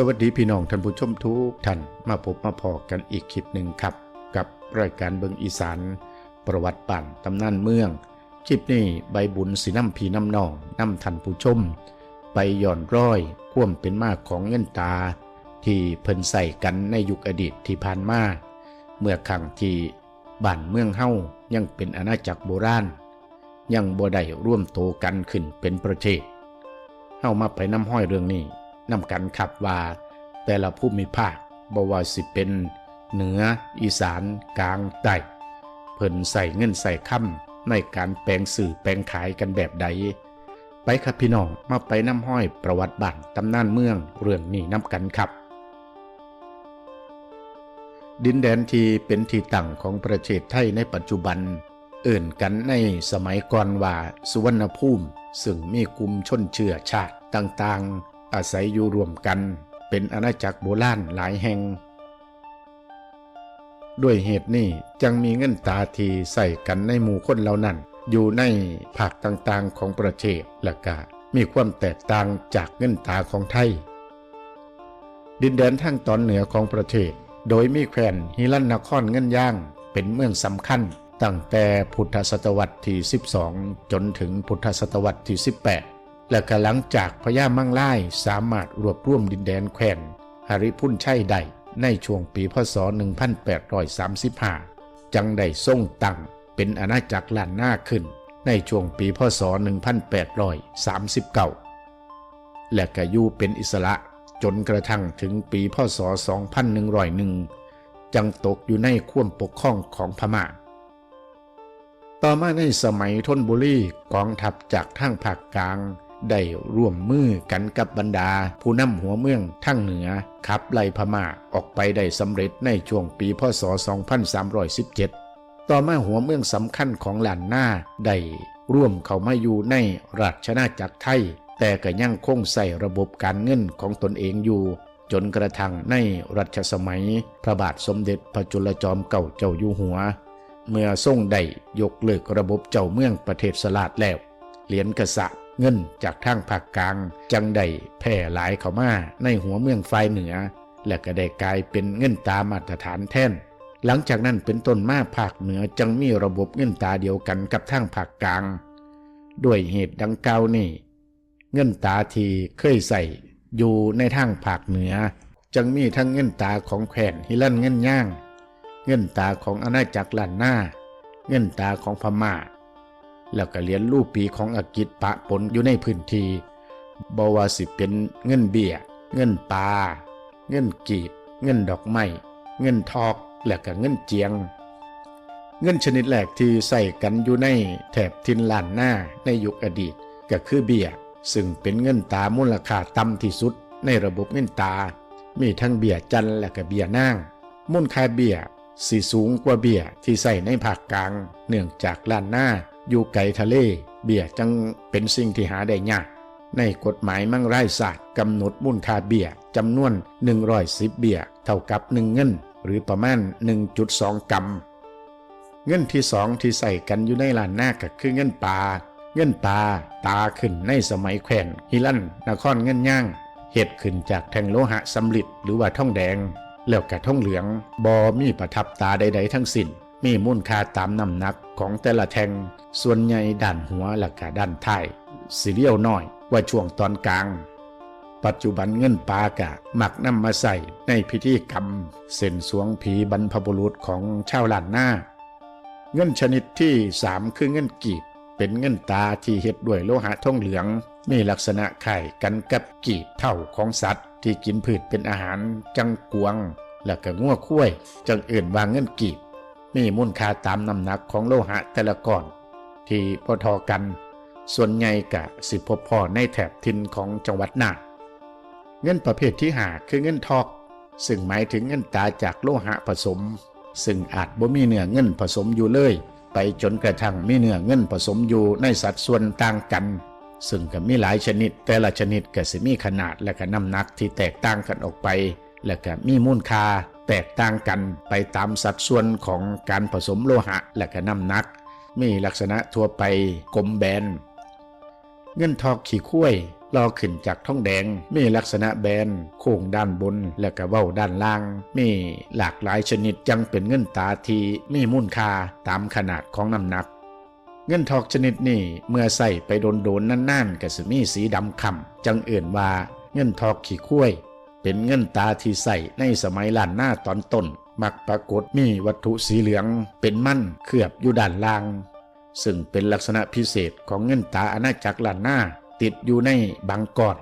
สวัสดีพี่น้องท่านผู้ชมทุกท่านมาพบมาพอกันอีกคลิปหนึ่งครับ กับรายการเบิงอีสานประวัติป่านตำนานเมือง คลิปนี้ใบบุญสีน้ำพีน้ำนองน้ำท่านผู้ชม ไปย่อนร้อยข่วมเป็นมากของเงินตา ที่เพิ่นใส่กันในยุคอดีตที่ผ่านมาเมื่อครั้งที่บ้านเมืองเฮายังเป็นอาณาจักรโบราณ ยังบ่ได้ร่วมโตกันขึ้นเป็นประเทศเฮามาไปน้ำห้อยเรื่องนี้ นำกันขับว่า แต่ละภูมิภาคบว่าสิเป็น เหนือ อีสานกลางใต้เพิ่นใส่เงินใส่คำในการแปลงสื่อแปลงขายกันแบบใด ไปครับพี่น้องมาไปน้ำห้อยประวัติบ้านตำนานเมืองเรื่องนี้น้ำกันครับดินแดนที่เป็นที่ตั้งของประเทศไทยในปัจจุบัน เอื่นกันในสมัยก่อนว่าสุวรรณภูมิ ซึ่งมีกลุ่มชนเชื้อชาติต่างๆ อาศัยอยู่รวมกันเป็นอาณาจักรโบราณหลายแห่ง ด้วยเหตุนี้จึงมีเงินตาที่ใส่กันในหมู่คนเหล่านั้น อยู่ในภาคต่างๆของประเทศและก็มีความแตกต่างจากเงินตาของไทย ดินแดนทางตอนเหนือของประเทศ โดยมีแคว้นฮิรันนครเงินย่าง เป็นเมืองสำคัญตั้งแต่พุทธศตวรรษที่ 12 จนถึงพุทธศตวรรษที่ 18 และก็หลังจากพญามังล่ายสามารถรวบรวมดินแดนแคว้นหริพุ่นชัยได้ในช่วงปีพศ 1835 จังได้ทรงตั้งเป็นอาณาจักรล้านหน้าขึ้นในช่วงปีพศ 1839 และก็อยู่เป็นอิสระจนกระทั่งถึงปีพศ 2101 จังตกอยู่ในข่วมปกครองของพม่า ต่อมาในสมัยทนบุรีกองทัพจากทางภาคกลาง ได้ร่วมมือกันกับบรรดา ผู้นำหัวเมืองทั้งเหนือขับไล่พม่าออกไปได้สำเร็จในช่วงปีพศ 2317 ต่อมาหัวเมืองสำคัญของหลานหน้าได้ร่วมเข้ามาอยู่ในราชนาจักรไทย แต่ก็ยังคงใส่ระบบการเงินของตนเองอยู่ จนกระทั่งในรัชสมัย พระบาทสมเด็จพระจุลจอมเก่าเจ้าอยู่หัว เมื่อทรงได้ยกเลิกระบบเจ้าเมืองประเทศสลาดแล้ว เหรียญกษะ เงินจากทางภาคกลาง จังได้แพร่หลายเข้ามาในหัวเมืองฝ่ายเหนือ และก็ได้กลายเป็นเงินตามาตรฐานแท่น หลังจากนั้นเป็นต้นมาภาคเหนือจังมีระบบเงินตาเดียวกันกับทางภาคกลาง ด้วยเหตุดังกล่าวนี้เงินตาที่เคยใส่อยู่ในทางภาคเหนือ จังมีทั้งเงินตาของแขวนฮิลันเงินย่าง เงินตาของอาณาจักรล้านหน้า เงินตาของพม่า แล้วก็เหรียญรูปปีของอังกฤษปะปนอยู่ในพื้นที่บว่าสิเป็นเงินเบี้ยเงินปลาเงินกีบ เงินดอกไม้เงินทอกและก็เงินเจียง เงินชนิดแรกที่ใส่กันอยู่ในแถบทินลานหน้าในยุคอดีตก็คือเบี้ยซึ่งเป็นเงินตามูลค่าต่ำที่สุดในระบบเงินตา มีทั้งเบี้ยจันและก็เบี้ยนางมูลค่าเบี้ยสีสูงกว่าเบี้ยที่ใส่ในภาคกลาง เนื่องจากลานหน้า อยู่ไกลทะเล เบี้ยจังเป็นสิ่งที่หาได้ยาก ในกฎหมายมั่งไร่ศาสตร์กำหนดมูลค่าเบี้ยจำนวน 110 เบี้ยเท่ากับ 1 เงิน หรือประมาณ 1.2 กรัมเงินที่สองที่ใส่กันอยู่ในลานหน้าก็คือเงินปลาเงินปลาตาขึ้นในสมัยแขวนฮิลันนครเงินย่างเหตุขึ้นจากแท่งโลหะสำลิดหรือว่าท่องแดง แล้วกับท่องเหลืองบอมีประทับตาใด ๆ ทั้งสิ้น มีมูลค่าตามน้ำหนักของแต่ละแทง ส่วนใหญ่ด้านหัวและก็ด้านท้ายสีเลี้ยวน้อยว่าช่วงตอนกลาง ปัจจุบันเงินปากะหมักนำมาใส่ในพิธีกรรม เส้นสวงผีบรรพบุรุษของชาวล้านนาเงินชนิดที่3คือเงินกีบ เป็นเงินตาที่เฮ็ดด้วยโลหะทองเหลือง มีลักษณะไข่กันกับกีบเท่าของสัตว์ ที่กินพืชเป็นอาหารจังกวง และก็งัวคุ้ยจังอื่นวางเงินกีบ มีมูลค่าตามน้ำหนักของโลหะแต่ละก้อน ที่พอทอกัน ส่วนใหญ่กะสิพบพ่อในแถบทินของจังหวัดน่านเงินประเภทที่หาคือเงินทอก ซึ่งหมายถึงเงินตาจากโลหะผสม ซึ่งอาจบ่มีเนื้อเงินผสมอยู่เลย ไปจนกระทั่งมีเนื้อเงินผสมอยู่ในสัดส่วนต่างกัน ซึ่งก็มีหลายชนิด แต่ละชนิดก็สิมีขนาดและก็น้ำหนักที่แตกต่างกันออกไป และก็มีมูลค่า แตกต่างกันไปตามสัดส่วนของการผสมโลหะและก็น้ำหนัก มีลักษณะทั่วไปกลมแบน เงินทอกขี้ข้วยลอขึ้นจากท้องแดง มีลักษณะแบน โค้งด้านบน และก็เว้าด้านล่าง มีหลากหลายชนิดจังเป็นเงินตาที่มีมูลค่าตามขนาดของน้ำหนัก เงินทอกชนิดนี้เมื่อใส่ไปโดนโดนๆนั่นๆก็สิมีสีดำคำจังเอื่นว่าเงินทอกขี้คุ้ย เป็นเงินตาที่ใส่ในสมัยล้านหน้าตอนต้น มักปรากฏมีวัตถุสีเหลือง เป็นมั่นเคลือบอยู่ด้านล่าง ซึ่งเป็นลักษณะพิเศษของเงินตาอาณาจักรล้านหน้าติดอยู่ในบางกอน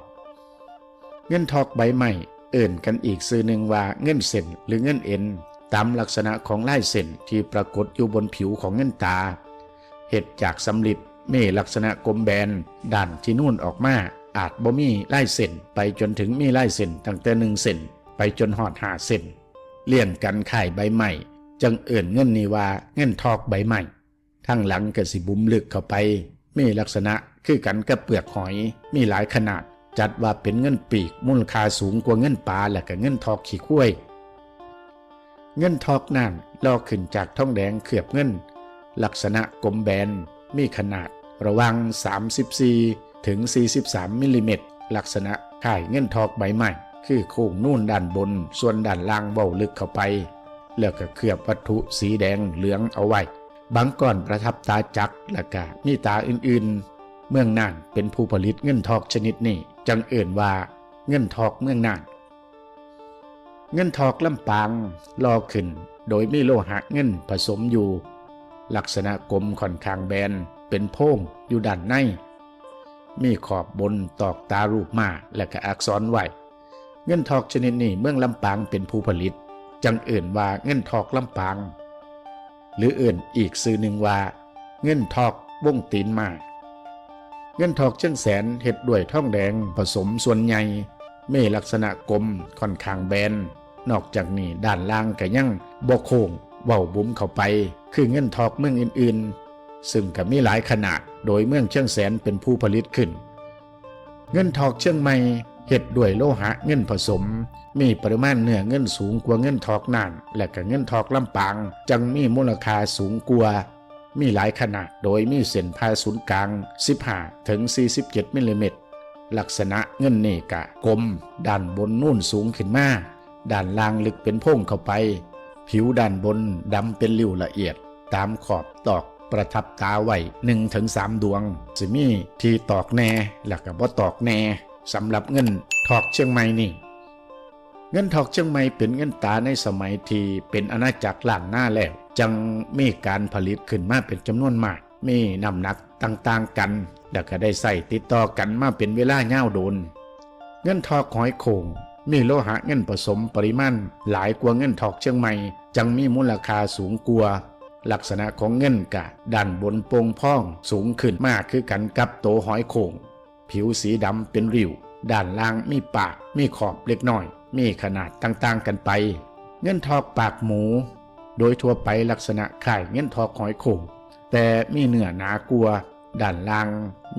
เงินทอกใบใหม่เอิ่นกันอีกซื่อหนึ่งว่าเงินเส้นหรือเงินเอ็นตามลักษณะของลายเส้นที่ปรากฏอยู่บนผิวของเงินตาเห็ดจากสำลิดมีลักษณะกลมแบนด้านที่นู่นออกมา อาจบ่มีไลายเส้นไปจนถึงมีลายเส้นตั้งแต่หนึ่งเส้นไปจนหอดหาเส้นเลี่ยงกันข่ายใบใหม่จังเอิ่นเงินนี้ว่าเงินทอกใบใหม่ทั้งหลังกสิบุมลึกเข้าไป มีลักษณะคือกันกับเปลือกหอย มีหลายขนาด จัดว่าเป็นเงินปีกมูลค่าสูงกว่าเงินปลาและก็เงินทอกขี้ข้วย เงินทอกนั่นลอกขึ้นจากท้องแดงเขือบเงิน ลักษณะกลมแบน มีขนาดระว่าง34 ถึง 43มิลลิเมตรลักษณะข่ายเงินทอกใบใหม่ คือโค้งนู่นด้านบน ส่วนด้านล่างเบาลึกเข้าไป แล้วก็เคลือบวัตถุสีแดงเหลืองเอาไว้บางก้อนประทับตาจักและก็มีตาอื่นๆ เมืองน่านเป็นผู้ผลิตเงินทอกชนิดนี้จังเอ่นว่าเงินทอกเมืองน่าน เงินทอกลำปางลอขึ้น โดยมีโลหะเงินผสมอยู่ ลักษณะกลมค่อนข้างแบนเป็นโพรงอยู่ด้านใน มีขอบบนตอกตารูปมาและก็อักษรไว้เงินทอกชนิดนี้เมืองลำปางเป็นผู้ผลิต จังเอื่นว่าเงินทอกลำปาง หรือเอื่นอีกซื่อหนึ่งว่า เงินทอกวงตีนมาเงินทอกเชิงแสนเห็ดด้วยท่องแดงผสมส่วนใหญ่มีลักษณะกลมค่อนข้างแบน นอกจากนี้ด้านล่างก็ยังบกโคงเว้าบุ้มเข้าไป คือเงินทอกเมืองอื่นๆ ซึ่งก็มีหลายขนาดโดยเมืองเชียงแสนเป็นผู้ผลิตขึ้น เงินทอกเชียงใหม่เห็ดด้วยโลหะเงินผสม มีปริมาณเนื้อเงินสูงกว่าเงินทอกน่าน และก็เงินทอกลำปางจังมีมูลค่าสูงกว่ามีหลายขนาดโดยมีเส้นผ่าศูนย์กลาง 15 ถึง 47 มิลลิเมตร ลักษณะเงินเนกะกลม ด้านบนนุ่นสูงขึ้นมา ด้านล่างลึกเป็นโพรงเข้าไป ผิวด้านบนดำเป็นริ้วละเอียด ตามขอบตอก ประทับตาไว้1ถึง3ดวงสิมีที่ตอกแน่และก็บ่ตอกแน่สำหรับเงินทอกเชียงใหม่นี่ เงินทอกเชียงใหม่เป็นเงินตาในสมัยที่เป็นอาณาจักรล้านหน้าแล้วจังมีการผลิตขึ้นมาเป็นจำนวนมาก มีน้ำหนักต่างๆกัน แล้วก็ได้ใส่ติดต่อกันมาเป็นเวลาเง่าโดน เงินทอกหอยโขงมีโลหะเงินผสมปริมาณหลายกว่าเงินทอกเชียงใหม่จังมีมูลค่าสูงกว่า ลักษณะของเงินกะด้านบนโป่งพ่องสูงขึ้นมากคือกันกับโตหอยโขงผิวสีดำเป็นริ้วด้านล่างมีปากมีขอบเล็กน้อย มีขนาดต่างๆกันไป เงินทอกปากหมู โดยทั่วไปลักษณะคล้ายเงินทอกหอยโขงแต่มีเนื้อหนากลัวาด้านล่าง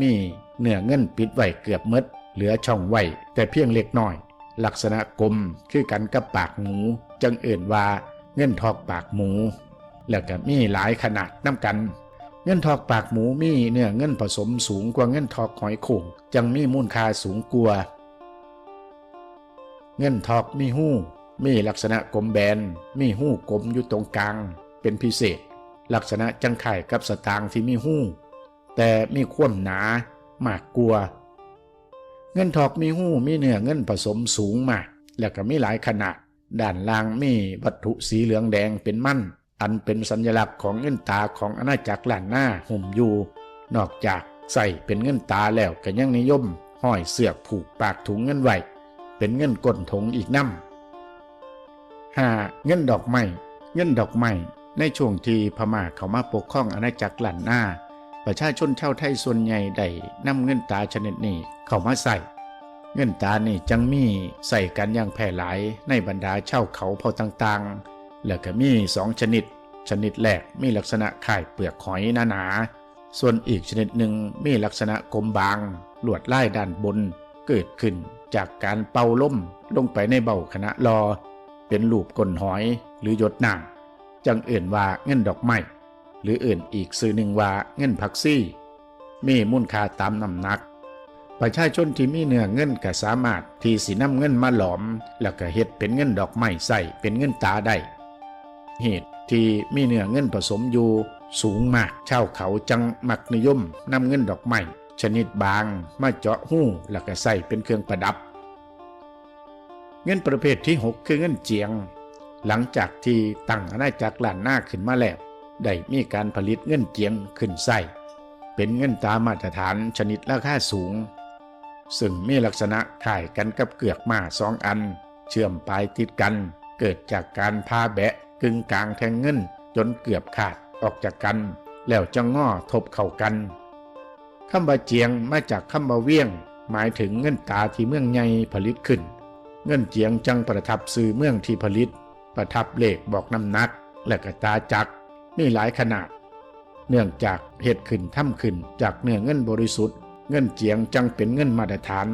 มีเนื้อเงินปิดไว้เกือบมดเหลือช่องไว้แต่เพียงเล็กน้อย ลักษณะกลมคือกันกับปากหมูจังเอื่นว่าเงินทอกปากหมู แล้วก็มีหลายขนาดน้ำกัน เงินทอกปากหมูมีเนื้อเงินผสมสูงกว่าเงินทอกหอยโข่งจังมีมูลค่าสูงกว่าเงินทอกมีหู้ มีลักษณะกลมแบน มีหู้กลมอยู่ตรงกลาง เป็นพิเศษ ลักษณะจังไข่กับสตางค์ที่มีหู้ แต่มีความหนามากกลัวาเงินทอกมีหู้มีเนื้อเงินผสมสูงมาก แล้วก็มีหลายขนาด ด้านล่างมีวัตถุสีเหลืองแดงเป็นมั่น อันเป็นสัญลักษณ์ของเงินตาของอาณาจักรล้านหน้าห่มอยู่ นอกจากใส่เป็นเงินตาแล้วก็ยังนิยมห้อยเสือกผูกปากถุงเงินไว้เป็นเงินก้นถงอีกน้ำหาเงินดอกไม้เงินดอกไม้ในช่วงที่พม่าเข้ามาปกครองอาณาจักรล้านหน้า ประชาชนชาวไทยส่วนใหญ่ได้นำเงินตาชนิดนี้เข้ามาใส่ เงินตานี่จังมีใส่กันอย่างแพร่หลายในบรรดาเช่าวเขาเผ่าต่างๆ แล้วก็มีสองชนิด ชนิดแรกมีลักษณะคล้ายเปลือกหอยหนาๆ ส่วนอีกชนิดหนึ่งมีลักษณะกลมบาง ลวดลายด้านบน เกิดขึ้นจากการเป่าล่มลงไปในเบ้าคณะรอเป็นรูปก้นหอยหรือหยดน้ำจังเอื่นว่าเงินดอกไม้หรืออื่นอีกสื่อหนึ่งว่าเงินผักซี่ มีมูลค่าตามน้ำหนักประชาชนที่มีเนื้อเงินก็สามารถที่สินำเงินมาหลอม แล้วก็เฮ็ดเป็นเงินดอกไม้ใส่เป็นเงินตาได้ เหตุที่มีเนื้อเงินผสมอยู่สูงมากชาวเขาจังมักนิยมนำเงินดอกไม้ชนิดบางมาเจาะหู้แล้วก็ใส่เป็นเครื่องประดับ เงินประเภทที่ 6 คือเงินเจียง หลังจากที่ตั้งอาณาจักรล้านหน้าขึ้นมาแล้วได้มีการผลิตเงินเจียงขึ้นใส่เป็นเงินตามมาตรฐานชนิดราคาสูง ซึ่งมีลักษณะคล้ายกันกับเกือกมาสองอัน เชื่อมปลายติดกัน เกิดจากการพาแบะ กึ่งกลางแทงเงินจนเกือบขาดออกจากกัน แล้วจะง้อทบเข้ากันคำว่าเจียงมาจากคำว่าเวียง หมายถึงเงินตาที่เมืองใหญ่ผลิตขึ้น เงินเจียงจังประทับสื่อเมืองที่ผลิต ประทับเลขบอกน้ำนัก และก็ตาจักมีหลายขนาด เนื่องจากเหตุขึ้นถ้ำขึ้นจากเนื้อเงินบริสุทธิ์ เงินเจียงจังเป็นเงินมาตรฐาน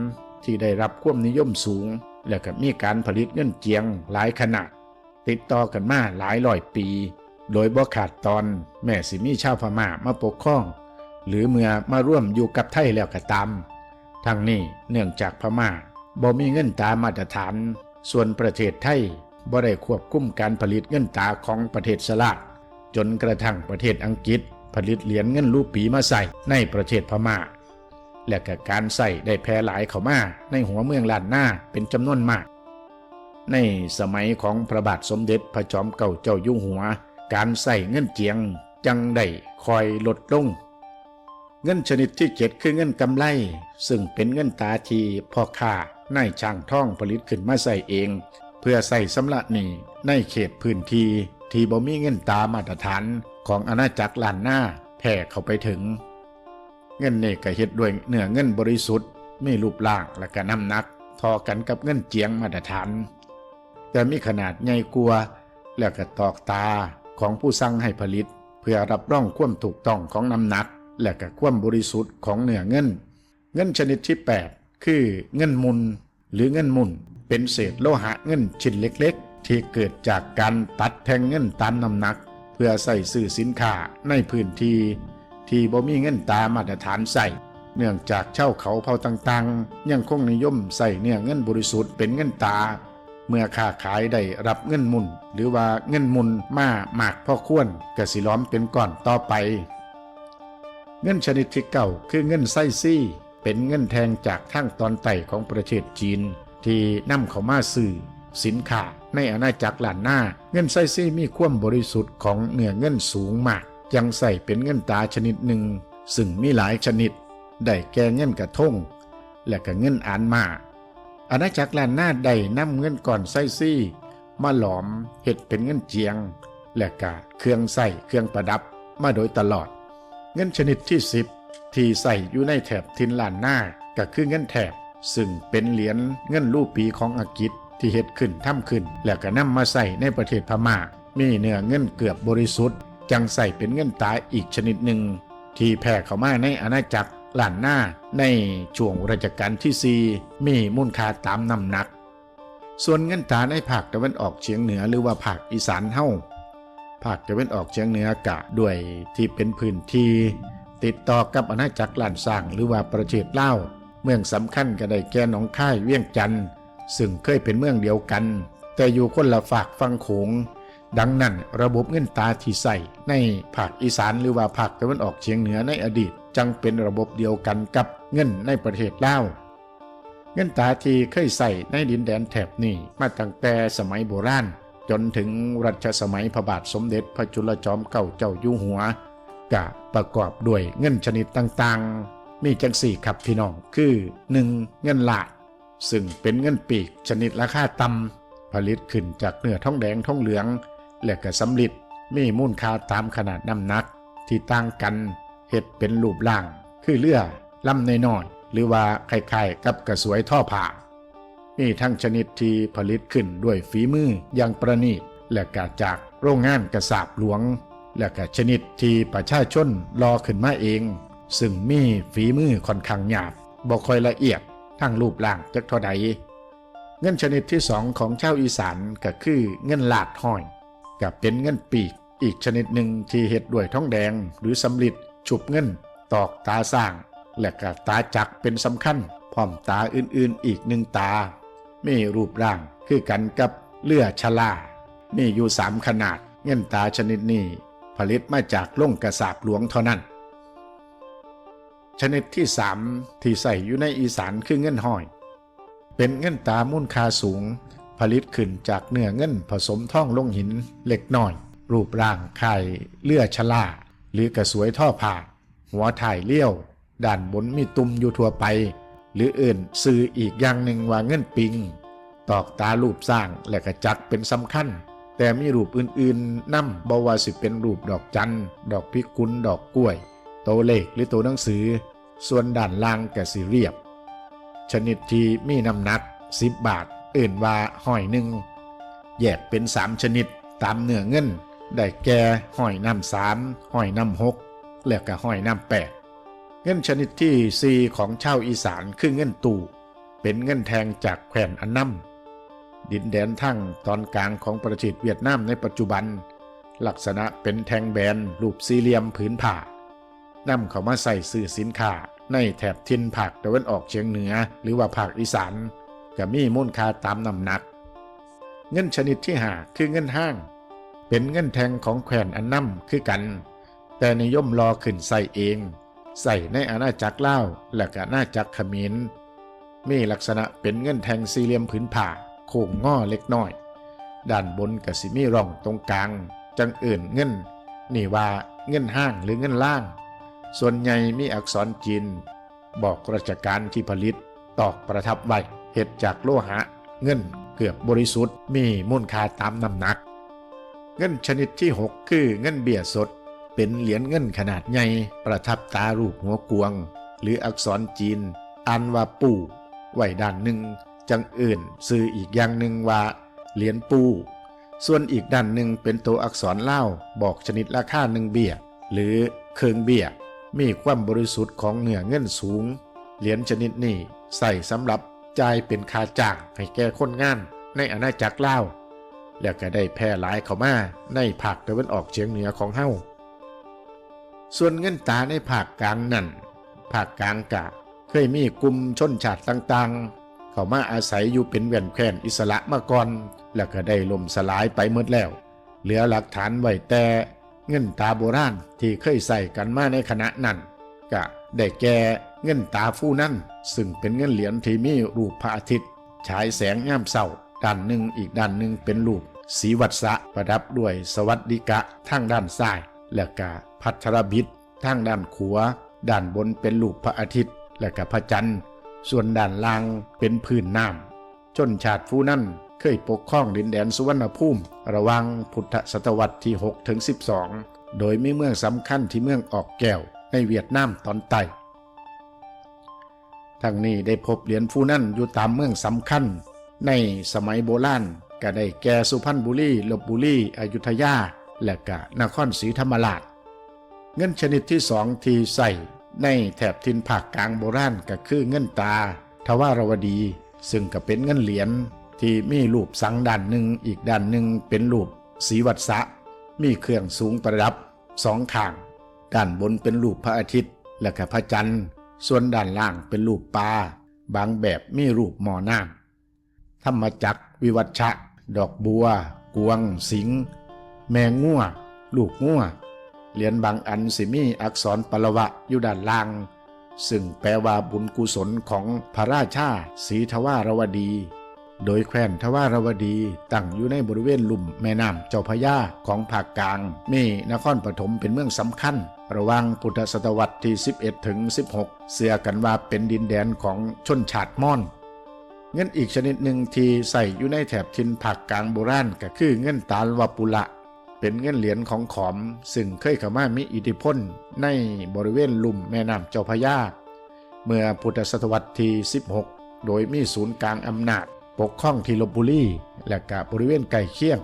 ที่ได้รับความนิยมสูง และก็มีการผลิตเงินเจียงหลายขนาด ติดต่อกันมาหลายร้อยปี โดยบ่ขาดตอนแม่สิมีชาวพม่ามาปกครอง หรือเมื่อมาร่วมอยู่กับไทยแล้วก็ตามทั้งนี้เนื่องจากพม่าบ่มีเงินตามาตรฐาน ส่วนประเทศไทยบ่ได้ควบคุมการผลิตเงินตาของประเทศสลาดจนกระทั่งประเทศอังกฤษ ผลิตเหรียญเงินรูปีมาใส่ในประเทศพม่า และกการใส่ได้แพร่หลายเข้ามาในหัวเมืองล้านนาเป็นจำนวนมาก ในสมัยของพระบาทสมเด็จพระจอมเกล้าเจ้าอยู่หัว การใส่เงินเจียงจังได้คอยลดลง เงินชนิดที่เจ็ดคือเงินกำไร ซึ่งเป็นเงินตาทีพ่อค้านายช่างท่องผลิตขึ้นมาใส่เอง เพื่อใส่สำระหนี้ในเขตพื้นที่ที่บ่มีเงินตามาตรฐานของอาณาจักรล้านหน้าแผ่เข้าไปถึง เงินเนี่ก็เฮ็ดด้วยเนื้อเงินบริสุทธิ์ไมีรูปร่างและก็น้ำหนัก ทอกันกับเงินเจียงมาตรฐาน แต่มีขนาดใหญ่กว่าแล้วก็ตอกตาของผู้สั่งให้ผลิต เพื่อรับรองความถูกต้องของน้ำหนัก และก็ความบริสุทธิ์ของเนื้อเงิน เงินชนิดที่ 8 คือเงินมุนหรือเงินมุนเป็นเศษโลหะเงินชิ้นเล็กๆ ที่เกิดจากการตัดแทงเงินตามน้ำหนัก เพื่อใส่ซื้อสินค้าในพื้นที่ที่บ่มีเงินตามาตรฐานใส่เนื่องจากเช่าเขาเผ่าต่างๆ ยังคงนิยมใส่เนื้อเงินบริสุทธิ์เป็นเงินตา เมื่อค้าขายได้รับเงินมุนหรือว่าเงินมุนมาหมากพ่อควรกสิล้อมเป็นก่อนต่อไป เงินชนิดที่เก่าคือเงินไส้ซี่ เป็นเงินแทงจากทางตอนใต้ของประเทศจีน ที่นำเข้ามาซื้อสินค้าในอาณาจักรล้านหน้า เงินไส้ซี่มีความบริสุทธิ์ของเนื้อเงินสูงมากยังใส่เป็นเงินตาชนิดหนึ่งซึ่งมีหลายชนิด ได้แก่เงินกระทงและก็เงินอ่านมา อาณาจักรล้านหน้าได้นำเงินก่อนไส้ซี่ มาหลอมเห็ดเป็นเงินเจียง และกาเครื่องใส่เครื่องประดับมาโดยตลอด เงินชนิดที่ 10 ที่ใส่อยู่ในแถบทินล้านหน้าก็คือเงินแถบ ซึ่งเป็นเหรียญเงินรูปปีของอังกฤษที่เฮ็ดขึ้นทำขึ้น แล้วก็นำมาใส่ในประเทศพม่า มีเนื้อเงินเกือบบริสุทธิ์ จังใส่เป็นเงินตาอีกชนิดหนึ่งที่แพร่เข้ามาในอาณาจักร ล้านหน้าในช่วงรัชกาลที่4มีมูลค่าตามน้ำหนัก ส่วนเงินตาในภาคตะวันออกเฉียงเหนือหรือว่าภาคอีสานเฮาภาคตะวันออกเฉียงเหนือกะด้วยที่เป็นพื้นที่ติดต่อกับอาณาจักรล้านสร้างหรือว่าประเทศลาวเมืองสำคัญก็ได้แก่หนองคายเวียงจันทน์ซึ่งเคยเป็นเมืองเดียวกัน แต่อยู่คนละฝากฟังโขงดังนั้นระบบเงินตาที่ใส่ในภาคอีสานหรือว่าภาคตะวันออกเฉียงเหนือในอดีต จังเป็นระบบเดียวกันกับเงินในประเทศลาวเงินตาทีเคยใส่ในดินแดนแถบนี้มาตั้งแต่สมัยโบราณ จนถึงรัชสมัยพระบาทสมเด็จพระจุลจอมเกล้าเจ้าอยู่หัวกะประกอบด้วยเงินชนิดต่างๆ มีจังสี่ครับพี่น้องคือ 1. เงินลาดซึ่งเป็นเงินปีกชนิดราคาต่ำผลิตขึ้นจากเนื้อทองแดงทองเหลือง และก็สำลิดมีมูลค่าตามขนาดน้ำหนักที่ต่างกัน เห็ดเป็นรูปร่าง คือเลือลำใน้อยหรือว่าคล้ายๆกับกระสวยท่อผ้ามีทั้งชนิดที่ผลิตขึ้นด้วยฝีมืออย่างประณีตและก็จากโรงงานกระสาบหลวง และก็ชนิดที่ประชาชนรอขึ้นมาเอง ซึ่งมีฝีมือค่อนข้างหยาบบ่ค่อยละเอียดทั้งรูปร่างจักเท่าใดเงินชนิดที่สองของชาวอีสานก็คือเงินหลาดห้อยกับเป็นเงินปีกอีกชนิดหนึ่งที่เฮ็ดด้วยท้องแดงหรือสำลิด ฉุบเงิน ตอกตาสร้าง และก็ตาจักเป็นสำคัญ พร้อมตาอื่นๆอีกหนึ่งตา มีรูปร่างคือกันกับเลือชลา มีอยู่สามขนาด เงินตาชนิดนี้ ผลิตมาจากล่งกระสาบหลวงเท่านั้น ชนิดที่สามที่ใส่อยู่ในอีสานคือเงินห้อย เป็นเงินตามูลค่าสูง ผลิตขึ้นจากเนื้อเงินผสมท่องลงหินเล็กน้อย รูปร่างไข่เลือชลา หรือกระสวยท่อผ่า หัวถ่ายเลี้ยว ด้านบนมีตุ่มอยู่ทั่วไป หรืออื่นซื้ออีกอย่างหนึ่งว่าเงินปิง ตอกตารูปสร้างและกระจักเป็นสำคัญ แต่มีรูปอื่นๆนำบว่าสิเป็นรูปดอกจันดอกพิกุลดอกกล้วย โตเลขหรือโตหนังสือ ส่วนด้านล่างกระสิเรียบ ชนิดที่มีน้ำหนัก10บบาท อื่นว่าห้อยหนึ่งแยกเป็น3ชนิดตามเนื้อเงิน ได้แก่ห้อยน้ำสามห้อยน้ำหกและก็ห้อยน้ำแปดเงินชนิดที่4ของชาวอีสานคือเงินตู่เป็นเงินแทงจากแขวนอันน้ำดินแดนทั้งตอนกลางของประเทศเวียดนามในปัจจุบัน ลักษณะเป็นแทงแบนรูปสี่เหลี่ยมผืนผ้านำเข้ามาใส่ซื้อสินค้าในแถบทินภาคตะวันออกเฉียงเหนือ หรือว่าภาคอีสานก็มีมูลค่าตามน้ำหนัก เงินชนิดที่หาคือเงินห้าง เป็นเงินแทงของแขวนอันน้ำคือกัน แต่นิยมรอขึ้นใส่เอง ใส่ในอาณาจักรลาและก็อาณาจักรขมรมีลักษณะเป็นเงินแทงสี่เหลี่ยมผืนผ้าโค้งงอเล็กน้อย ด้านบนกสิมีร่องตรงกลาง จังอื่นเงินนี่ว่าเงินห้างหรือเงินล่าง ส่วนใหญ่มีอักษรจีน บอกราชการที่ผลิต ตอกประทับไว้เห็ดจากโลหะ เงินเกือบบริสุทธิ์มีมูลค่าตามน้ำหนัก เงินชนิดที่ 6 คือเงินเบี้ยสด เป็นเหรียญเงินขนาดใหญ่ประทับตารูปหัวกวง หรืออักษรจีนอ่านว่าปู่ไว้ด้านหนึ่ง จังอื่นซื้ออีกอย่างหนึ่งว่า เหรียญปูส่วนอีกด้านหนึ่งเป็นตัวอักษรเล่าบอกชนิดราคาหนึ่งเบี้ยหรือเคืองเบี้ยมีความบริสุทธิ์ของเหนือเงินสูง เหรียญชนิดนี้ใส่สำหรับจ่ายเป็นค่าจ้างให้แก่คนงานในอาณาจักรลา แล้วก็ได้แพร่หลายเข้ามาในภาคตะวันออกเฉียงเหนือของเฮาส่วนเงินตาในภาคกลางนั่นภาคกลางกะ เคยมีกลุ่มชนชาติต่างๆ เข้ามาอาศัยอยู่เป็นแว่นแคว้นอิสระมาก่อน แล้วก็ได้ล่มสลายไปหมดแล้ว เหลือหลักฐานไว้แต่เงินตาโบราณที่เคยใส่กันมาในขณะนั้นกะได้แก่เงินตาฟู่นั่น ซึ่งเป็นเงินเหรียญที่มีรูปพระอาทิตย์ฉายแสงย่ามเศร้าด้านหนึ่งอีกด้านหนึ่งเป็นรูป สีวัดสะประดับด้วยสวัสดิกะทางด้านซ้าย และก็พัทรบิดทางด้านขวาด้านบนเป็นรูปพระอาทิตย์ และก็พระจันทร์ ส่วนด้านล่างเป็นพื้นน้ำชนชาติฟูนั่นเคยปกครองดินแดนสุวรรณภูมิ ระว่างพุทธศตวรรษที่6ถึง12 โดยมีเมืองสำคัญที่เมืองออกแก้วในเวียดนามตอนใต้ทั้งนี้ได้พบเหรียญฟูนั่นอยู่ตามเมืองสำคัญ ในสมัยโบราณ ก็ได้แก่สุพรรณบุรีลบบุรีอยุธยา และก็นครศรีธรรมราช เงินชนิดที่สองที่ใส่ในแถบทินภาคกลางโบราณก็คือเงินตาทวารวดี ซึ่งก็เป็นเงินเหรียญที่มีรูปสังด้านหนึ่งอีกด้านหนึ่งเป็นรูปสีวัดสะมีเครื่องสูงประดับสองข้าง ด้านบนเป็นรูปพระอาทิตย์ และก็พระจันทร์ ส่วนด้านล่างเป็นรูปปลาบางแบบมีรูปหมอน้ำธรรมจักรวิวัชชะ ดอกบัว กวง สิง แมงงัวลูกงัวเหรียญบางอันสิมีอักษรปรวะอยู่ด้านล่าง ซึ่งแปลว่าบุญกุศลของพระราชาสีทวารวดี โดยแคว้นทวารวดีตั้งอยู่ในบริเวณลุ่มแม่น้ำเจ้าพยาของภาคกลาง มีนครปฐมเป็นเมืองสำคัญระหว่างพุทธศตวรรษที่ 11 ถึง 16 เสือกันว่าเป็นดินแดนของชนชาติม่อญ เงินอีกชนิดหนึ่งที่ใส่อยู่ในแถบทินภาคกลางโบราณก็คือเงินตาลวาปุระเป็นเงินเหรียญของขอม ซึ่งเคยเข้ามามีอิทธิพลในบริเวณลุ่มแม่น้ำเจ้าพยาเมื่อพุทธศตวรรษที่ 16 โดยมีศูนย์กลางอำนาจ ปกครองทีลบุรีและกะบริเวณใกล้เคียง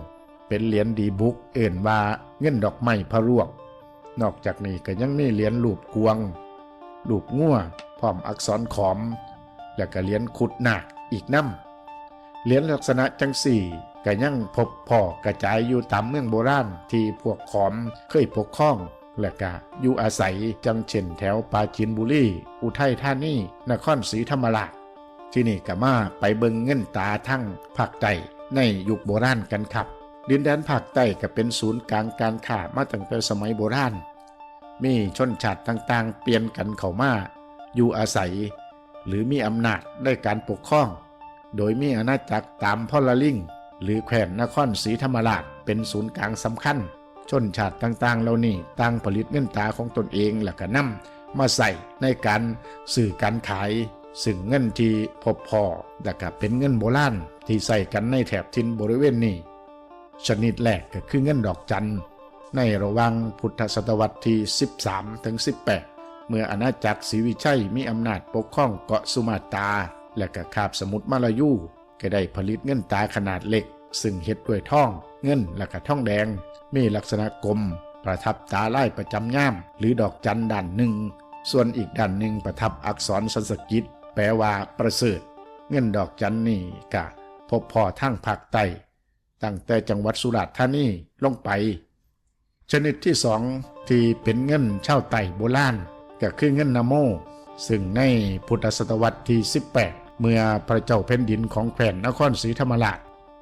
เป็นเหรียญดีบุกเอื่นว่าเงินดอกไม้พระรวกนอกจากนี้ก็ยังมีเหรียญรูปกวงรูปงัวพร้อมอักษรขอม และก็เหรียญขุดหนัก อีกน้ำเหรียญลักษณะจังสี่ก็ยังพบพ่อกระจายอยู่ตามเมืองโบราณที่พวกขอมเคยปกครองและก็อยู่อาศัยจังเช่นแถวปาจีนบุรีอุทัยธานีนครศรีธรรมราชที่นี่ก็มาไปเบิงเงินตาทั้งภาคใต้ในยุคโบราณกันครับ ดินแดนภาคใต้ก็เป็นศูนย์กลางการค้ามาตั้งแต่สมัยโบราณมีชนชาติต่างๆ เปลี่ยนกันเข้ามา อยู่อาศัย หรือมีอำนาจในการปกครอง โดยมีอาณาจักรตามพอลลิงหรือแขวนนครศรีธรรมราชเป็นศูนย์กลางสำคัญ ชนชาติต่างๆ เหล่านี้ต่างผลิตเงินตาของตนเองแล้วก็นำมาใส่ในการสื่อการขายซึ่งเงินที่พบพอแต่ก็เป็นเงินโบราณที่ใส่กันในแถบทินบริเวณนี้ ชนิดแรกก็คือเงินดอกจันในระว่างพุทธศตวรรษที่ 13ถึง18 เมื่ออาณาจักรศรีวิชัยมีอำนาจปกครองเกาะสุมาตราและก็คาบสมุทรมาลายู ก็ได้ผลิตเงินตาขนาดเล็ก ซึ่งเฮ็ดด้วยทอง เงินและก็ทองแดง มีลักษณะกลม ประทับตาไล่ประจำย่าม หรือดอกจันด้านหนึ่ง ส่วนอีกด้านหนึ่งประทับอักษรสันสกฤตแปลว่าประเสริฐ เงินดอกจันนี่กะพบพอทั้งภาคใต้ตั้งแต่จังหวัดสุราษฎร์ธานีลงไป ชนิดที่สองที่เป็นเงินเช่าไต่โบราณ ก็คือเงินนาโม ซึ่งในพุทธศตวรรษที่ 18 เมื่อพระเจ้าแผ่นดินของแขวนนครศรีธรรมราช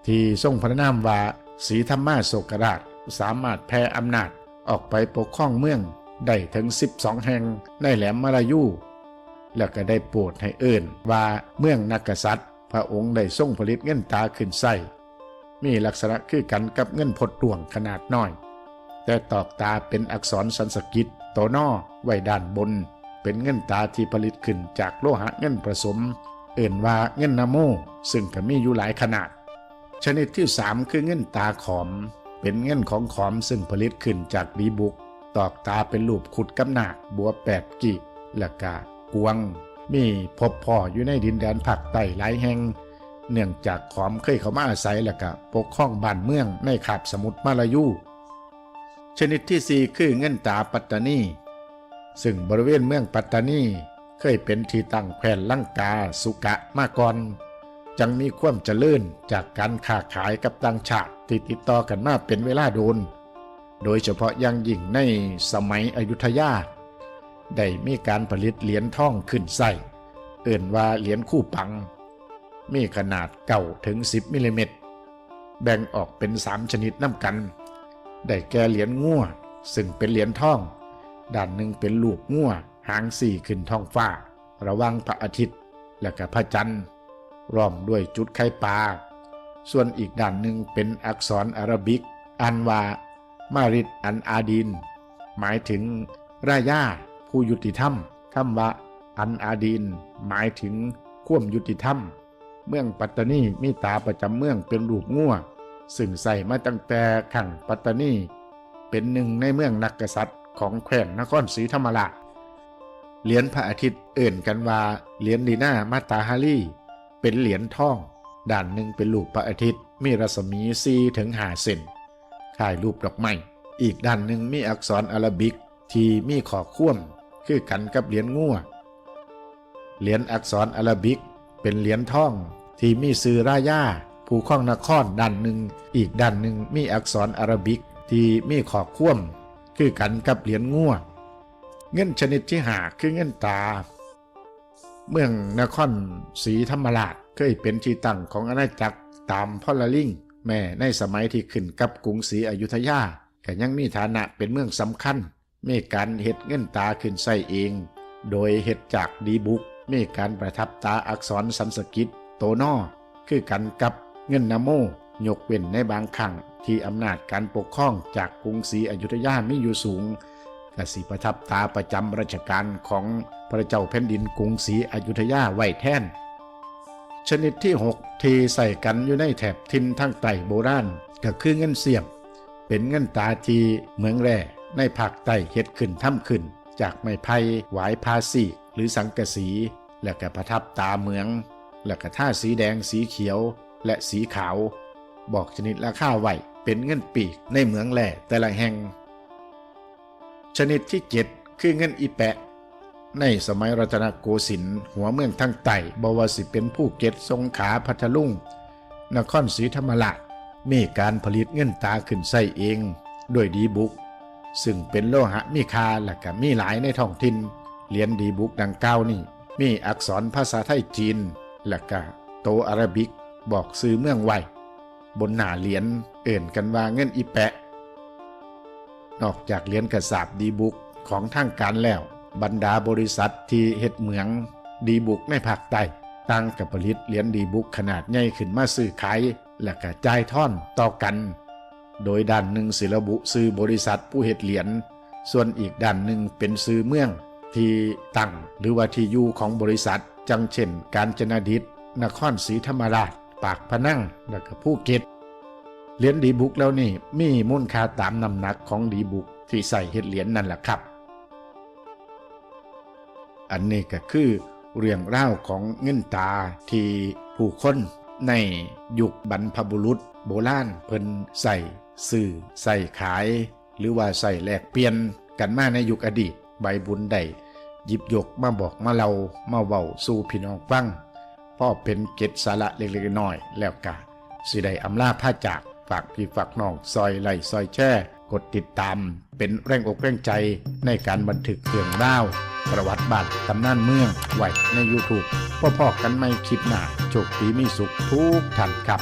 ที่ทรงพระนามว่าศรีธรรมาโศกราช สามารถแผ่อำนาจออกไปปกครองเมืองได้ถึง 12 แห่งในแหลมมาลายู แล้วก็ได้โปรดให้เอิ่นว่าเมืองนักษัตริย์ พระองค์ได้ทรงผลิตเงินตาขึ้นใส่มีลักษณะคือกันกับเงินพดดวงขนาดน้อย แต่ตอกตาเป็นอักษรสันสกฤต ตวนอไว้ด้านบน เป็นเงินตาที่ผลิตขึ้นจากโลหะเงินผสม เอื่นว่าเงินนาโมซึ่งก็มีอยู่หลายขนาด ชนิดที่ 3 คือเงินตาขอม เป็นเงินของขอมซึ่งผลิตขึ้นจากดีบุก ตอกตาเป็นรูปขุดกำหนักบัวแปดกีบและกากวง มีพบพ่ออยู่ในดินแดนภาคใต้หลายแห่งเนื่องจากขอมเคยเข้ามาอาศัยและก็ปกครองบ้านเมืองในคาบสมุทรมาลายู ชนิดที่4คือเงินตาปัตตานี ซึ่งบริเวณเมืองปัตตานีเคยเป็นที่ตั้งแคว้นลังกาสุกะมาก่อนจังมีความเจริญจากการค้าขายกับต่างชาติที่ติดต่อกันมาเป็นเวลาโดน โดยเฉพาะอยังยิ่งในสมัยอยุธยา ได้มีการผลิตเหรียญทองขึ้นใส่เอื่นว่าเหรียญคู่ปัง มีขนาดเก่าถึง 10 มิลลิเมตร แบ่งออกเป็น 3 ชนิดน้ำกัน ได้แก่เหรียญงัวซึ่งเป็นเหรียญทอง ด้านหนึ่งเป็นลูกงัวหางสี่ขึ้นท้องฟ้า ระว่างพระอาทิตย์และก็พระจันทร์ร้อมด้วยจุดไข่ปลาส่วนอีกด้านหนึ่งเป็นอักษรอารบิก อันว่ามาริดอันอาดิน หมายถึงรายาผู้ยุติธรรมคำว่าอันอาดิน หมายถึงควมยุติธรรม เมืองปัตตานีมีตาประจำเมืองเป็นรูปงัว ซึ่งใส่มาตั้งแต่ขังปัตตานี เป็นหนึ่งในเมืองนักกษัตริย์ของแขวงนครศรีธรรมราช เหรียญพระอาทิตย์เอ่นกันว่าเหรียญลีน่ามาตาฮารีเป็นเหรียญทอง ด้านหนึ่งเป็นรูปพระอาทิตย์ มีรัศมี4ถึง5เซนคล้ายรูปดอกไม้ อีกด้านหนึ่งมีอักษรอาราบิกที่มีขอข่วม คือกันกับเหรียญงัวเหรียญอักษรอาราบิกเป็นเหรียญทองที่มีซือรายา ผู้องนครด้านหนึ่ง อีกด้านหนึ่งมีอักษรอารบิกที่มีขอข่วม คือกันกับเหรียญงัวเงินชนิดที่หาคือเงินตา เมืองนครศรีธรรมราชเคยเป็นที่ตั้งของอาณาจักรตามพอลลิงแม่ในสมัยที่ขึ้นกับกรุงศรีอยุธยาก็ยังมีฐานะเป็นเมืองสำคัญ มีการเฮ็ดเงินตาขึ้นใส่เอง โดยเฮ็ดจากดีบุก มีการประทับตาอักษรสันสกฤตโตนอคือกันกับ เงินนาโมยกเว้นในบางครั้งที่อำนาจการปกครองจากกรุงศรีอยุธยาไมีอยู่สูงกสิประทับตาประจำราชการของพระเจ้าแผ่นดินกรุงศรีอยุธยาไว้แทนชนิดที่ 6 ที่ใส่กันอยู่ในแถบทินทางใต้โบราณก็คือเงินเสียบ เป็นเงินตาทีเมืองแร่ในภาคใต้เฮ็ดขึ้นทํำขึ้น จากไม้ไผ่หวายพาสีหรือสังกะสี และก็ประทับตาเมือง และก็ท่าสีแดงสีเขียว และสีขาว บอกชนิดราคาไว้เป็นเงินปีกในเหมืองแหล่แต่ละแห่ง ชนิดที่7คือเงินอีแปะ ในสมัยรัตนโกสินทร์หัวเมืองทั้งไต่บวสิเป็นผู้เก็ตสงขาพัทลุงนครศรีธรรมราชมีการผลิตเงินตาขึ้นใส่เองโดยดีบุก ซึ่งเป็นโลหะมีคาและก็มีหลายในท้องถิ่นเหรียญดีบุกดังกล่าวนี่ มีอักษรภาษาไทยจีน และก็โตอาราบิก บอกซื้อเมืองไว้บนหนาเหรียญเอิ่นกันว่าเงินอีแปะ นอกจากเหรียญกระสาบดีบุกของทางการแล้ว บรรดาบริษัทที่เฮ็ดเหมืองดีบุกในภาคใต้ต่างกับผลิตเหรียญดีบุกขนาดใหญ่ขึ้นมาซื้อขายและก็จ่ายท่อนต่อกัน โดยด้านหนึ่งศิระบุซื้อบริษัทผู้เฮ็ดเหรียญส่วนอีกด้านหนึ่งเป็นซื้อเมืองที่ตั้งหรือว่าที่อยู่ของบริษัทจังเช่น การจนาดิษนครศรีธรรมราช ปากพนังและก็ภูเก็ตเหรียญดีบุกแล้วนี่มีมูลค่าตามน้ำหนักของดีบุกที่ใส่เฮ็ดเหรียญนั่นแหละครับ อันนี้ก็คือเรื่องเล่าของเงินตาที่ผู้คนในยุคบรรพบุรุษโบราณเพิ่นใส่สื่อใส่ขาย หรือว่าใส่แลกเปลี่ยนกันมาในยุคอดีตใบบุญได้หยิบยกมาบอกมาเล่ามาเว้าสู่พี่น้องฟัง พ่อเป็นเกตสาระเล็กๆน้อยแล้วกะสิได้อำลาผ้าจากฝากพี่ฝากน้องซอยไหลซอยแช่ กดติดตาม เป็นแรงอกแรงใจในการบันทึกเรื่องราประวัติบัตรตำนานเมืองไว้ใน YouTube พ่อๆกันไม่คลิปหน้าโชคดีมีสุขทุกท่านครับ